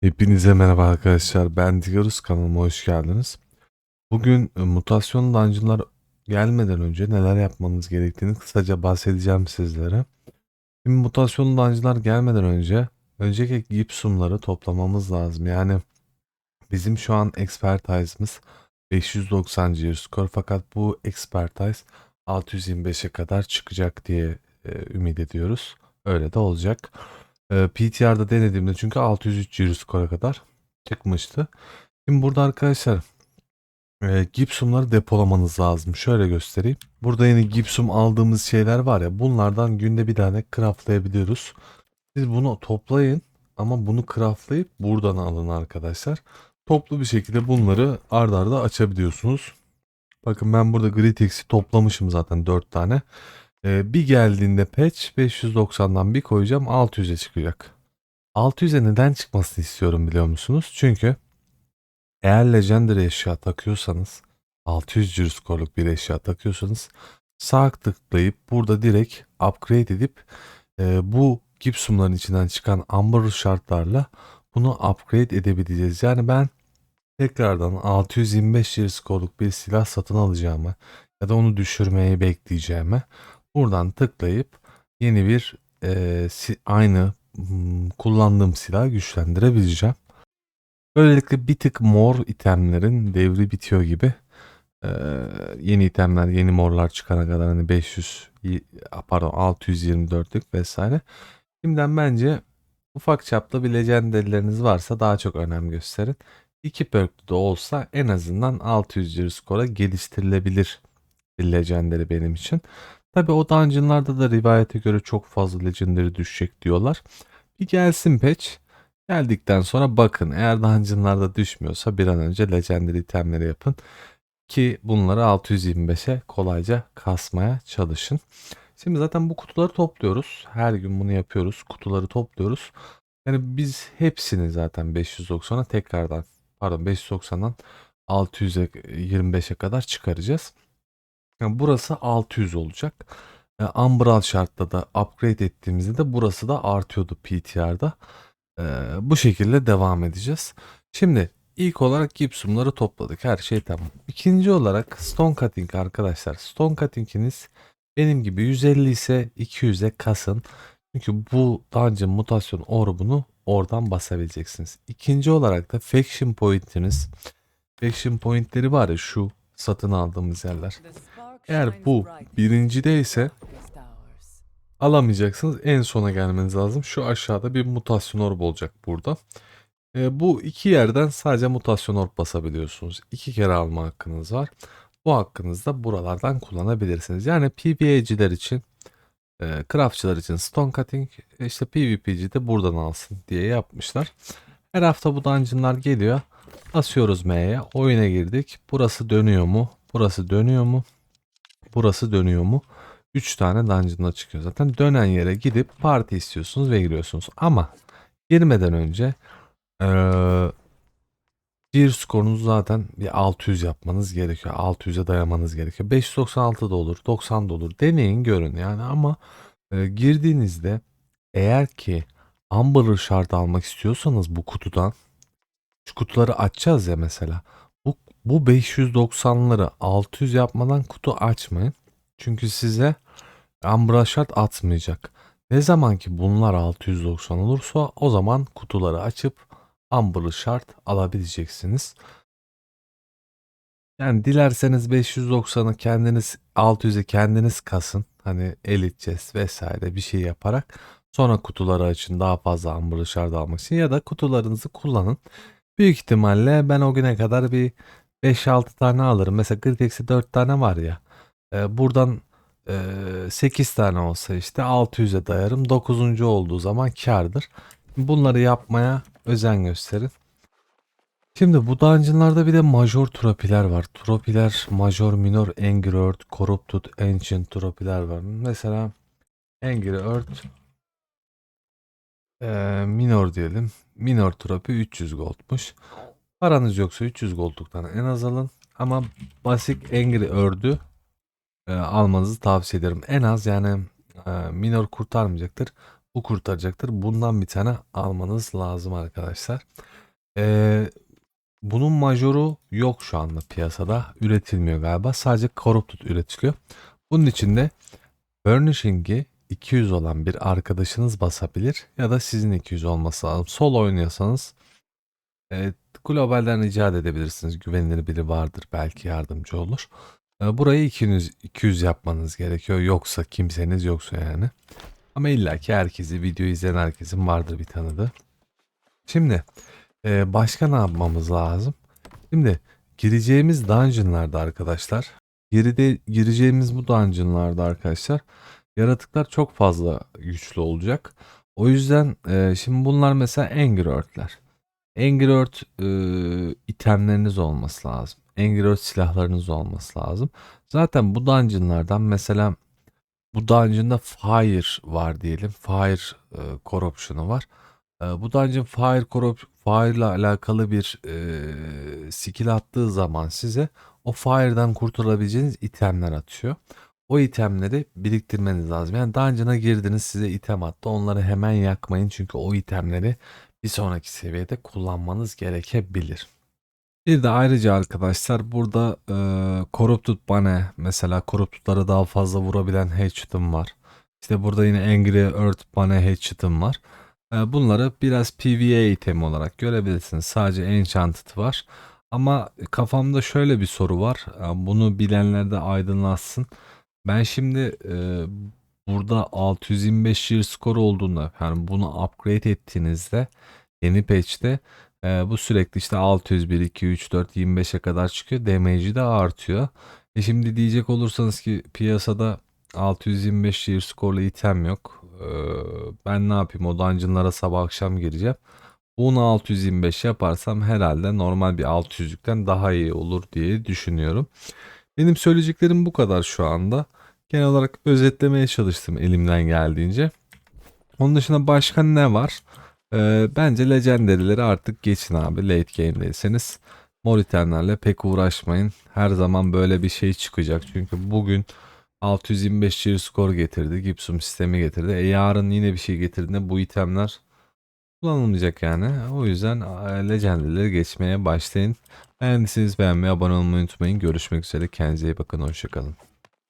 Hepinize merhaba arkadaşlar. Ben Digarus kanalıma hoş geldiniz. Bugün e, mutasyon dungeonlar gelmeden önce neler yapmanız gerektiğini kısaca bahsedeceğim sizlere. Şimdi mutasyon dungeonlar gelmeden önce önceki gipsumları toplamamız lazım. Yani bizim şu an expertise'ımız 590 gear score fakat bu expertise 625'e kadar çıkacak diye e, ümit ediyoruz. Öyle de olacak. Ee, PTR'da denediğimde çünkü 603 giro skora kadar çıkmıştı. Şimdi burada arkadaşlar e, gipsumları depolamanız lazım. Şöyle göstereyim. Burada yine gipsum aldığımız şeyler var ya bunlardan günde bir tane craftlayabiliyoruz. Siz bunu toplayın ama bunu craftlayıp buradan alın arkadaşlar. Toplu bir şekilde bunları ard arda açabiliyorsunuz. Bakın ben burada Gritex'i toplamışım zaten 4 tane. Ee, bir geldiğinde patch 590'dan bir koyacağım 600'e çıkacak. 600'e neden çıkmasını istiyorum biliyor musunuz? Çünkü eğer Legendary eşya takıyorsanız 600 ciro skorluk bir eşya takıyorsanız sağ tıklayıp burada direkt upgrade edip e, bu gipsumların içinden çıkan amber şartlarla bunu upgrade edebileceğiz. Yani ben tekrardan 625 ciro skorluk bir silah satın alacağımı ya da onu düşürmeyi bekleyeceğime Buradan tıklayıp yeni bir e, aynı hmm, kullandığım silahı güçlendirebileceğim. Böylelikle bir tık mor itemlerin devri bitiyor gibi. E, yeni itemler, yeni morlar çıkana kadar hani 500 y- pardon 624'lük vesaire. Şimdiden bence ufak çapta bir legendary'leriniz varsa daha çok önem gösterin. İki perklü de olsa en azından 600 ciro skora geliştirilebilir bir legendary benim için. Tabi o dungeonlarda da rivayete göre çok fazla legendary düşecek diyorlar. Bir gelsin patch. Geldikten sonra bakın eğer dungeonlarda düşmüyorsa bir an önce legendary itemleri yapın. Ki bunları 625'e kolayca kasmaya çalışın. Şimdi zaten bu kutuları topluyoruz. Her gün bunu yapıyoruz. Kutuları topluyoruz. Yani biz hepsini zaten 590'a tekrardan pardon 590'dan 600'e 25'e kadar çıkaracağız. Yani burası 600 olacak. E, Umbral şartta da upgrade ettiğimizde de burası da artıyordu PTR'da. E, bu şekilde devam edeceğiz. Şimdi ilk olarak gipsumları topladık. Her şey tamam. İkinci olarak stone cutting arkadaşlar. Stone cutting'iniz benim gibi 150 ise 200'e kasın. Çünkü bu dungeon mutasyon orbunu oradan basabileceksiniz. İkinci olarak da faction point'iniz. Faction point'leri var ya şu satın aldığımız yerler. Eğer bu birincide ise alamayacaksınız. En sona gelmeniz lazım. Şu aşağıda bir mutasyon orb olacak burada. E, bu iki yerden sadece mutasyon orb basabiliyorsunuz. İki kere alma hakkınız var. Bu hakkınızı da buralardan kullanabilirsiniz. Yani PvE'ciler için, e, craftçılar için stone cutting, e, işte PvP'ci de buradan alsın diye yapmışlar. Her hafta bu dungeonlar geliyor. Basıyoruz M'ye. Oyuna girdik. Burası dönüyor mu? Burası dönüyor mu? Burası dönüyor mu? 3 tane dungeon'a çıkıyor. Zaten dönen yere gidip parti istiyorsunuz ve giriyorsunuz. Ama girmeden önce ee, bir skorunuzu zaten bir 600 yapmanız gerekiyor. 600'e dayamanız gerekiyor. 596 da olur, 90 da olur. Deneyin görün yani ama e, girdiğinizde eğer ki Amber'ı şart almak istiyorsanız bu kutudan şu kutuları açacağız ya mesela. Bu, bu 590'ları 600 yapmadan kutu açmayın. Çünkü size Ambra şart atmayacak. Ne zaman ki bunlar 690 olursa o zaman kutuları açıp Amber'ı şart alabileceksiniz. Yani dilerseniz 590'ı kendiniz 600'e kendiniz kasın. Hani Elite Chest vesaire bir şey yaparak sonra kutuları açın daha fazla Amber'ı şart almak için ya da kutularınızı kullanın. Büyük ihtimalle ben o güne kadar bir 5-6 tane alırım. Mesela Gridex'e 4 tane var ya. E, buradan e, 8 tane olsa işte 600'e dayarım. 9. olduğu zaman kardır. Bunları yapmaya özen gösterin. Şimdi bu dungeonlarda bir de major tropiler var. Tropiler, major, minor, angry earth, corrupted, ancient tropiler var. Mesela angry earth e, minor diyelim. Minor tropi 300 goldmuş. Paranız yoksa 300 goldluktan en az alın. Ama basit Angry Earth'ü e, almanızı tavsiye ederim. En az yani e, minor kurtarmayacaktır. Bu kurtaracaktır. Bundan bir tane almanız lazım arkadaşlar. Ee, bunun majoru yok şu anda piyasada. Üretilmiyor galiba. Sadece Corrupted üretiliyor. Bunun için de Burnishing'i 200 olan bir arkadaşınız basabilir ya da sizin 200 olması lazım. Sol oynuyorsanız e, globalden rica edebilirsiniz. Güvenilir biri vardır belki yardımcı olur. E, burayı 200, 200 yapmanız gerekiyor. Yoksa kimseniz yoksa yani. Ama illaki herkesi video izleyen herkesin vardır bir tanıdığı. Şimdi e, başka ne yapmamız lazım? Şimdi gireceğimiz dungeonlarda arkadaşlar geride gireceğimiz bu dungeonlarda arkadaşlar yaratıklar çok fazla güçlü olacak. O yüzden e, şimdi bunlar mesela Angry Earth'ler. Angry Earth e, itemleriniz olması lazım. Angry Earth silahlarınız olması lazım. Zaten bu dungeonlardan mesela bu dungeon'da Fire var diyelim. Fire e, Corruption'ı var. E, bu dungeon Fire Corrupt Fire ile alakalı bir e, skill attığı zaman size o Fire'dan kurtulabileceğiniz itemler atıyor. O itemleri biriktirmeniz lazım. Yani dungeon'a girdiniz size item attı. Onları hemen yakmayın çünkü o itemleri bir sonraki seviyede kullanmanız gerekebilir. Bir de ayrıca arkadaşlar burada e, Corrupted Bane mesela Corrupted'lara daha fazla vurabilen Hatchet'ım var. İşte burada yine Angry Earth Bane Hatchet'ım var. E, bunları biraz PvE itemi olarak görebilirsiniz. Sadece Enchanted var. Ama kafamda şöyle bir soru var. E, Bunu bilenler de aydınlatsın. Ben şimdi e, burada 625 year score olduğunda yani bunu upgrade ettiğinizde yeni patch'te e, bu sürekli işte 601, 2, 3, 4, 25'e kadar çıkıyor. Damage'i de artıyor. E şimdi diyecek olursanız ki piyasada 625 year score'lu item yok. E, ben ne yapayım o dungeon'lara sabah akşam gireceğim. Bunu 625 yaparsam herhalde normal bir 600'lükten daha iyi olur diye düşünüyorum. Benim söyleyeceklerim bu kadar şu anda. Genel olarak özetlemeye çalıştım elimden geldiğince. Onun dışında başka ne var? Ee, bence legendary'leri artık geçin abi late game'deyseniz. Moritenlerle pek uğraşmayın. Her zaman böyle bir şey çıkacak. Çünkü bugün 625 cheer score getirdi. Gibson sistemi getirdi. E yarın yine bir şey getirdiğinde bu itemler kullanılmayacak yani. O yüzden e, legendary'leri geçmeye başlayın. Beğendiyseniz beğenmeyi, abone olmayı unutmayın. Görüşmek üzere. Kendinize iyi bakın. Hoşçakalın.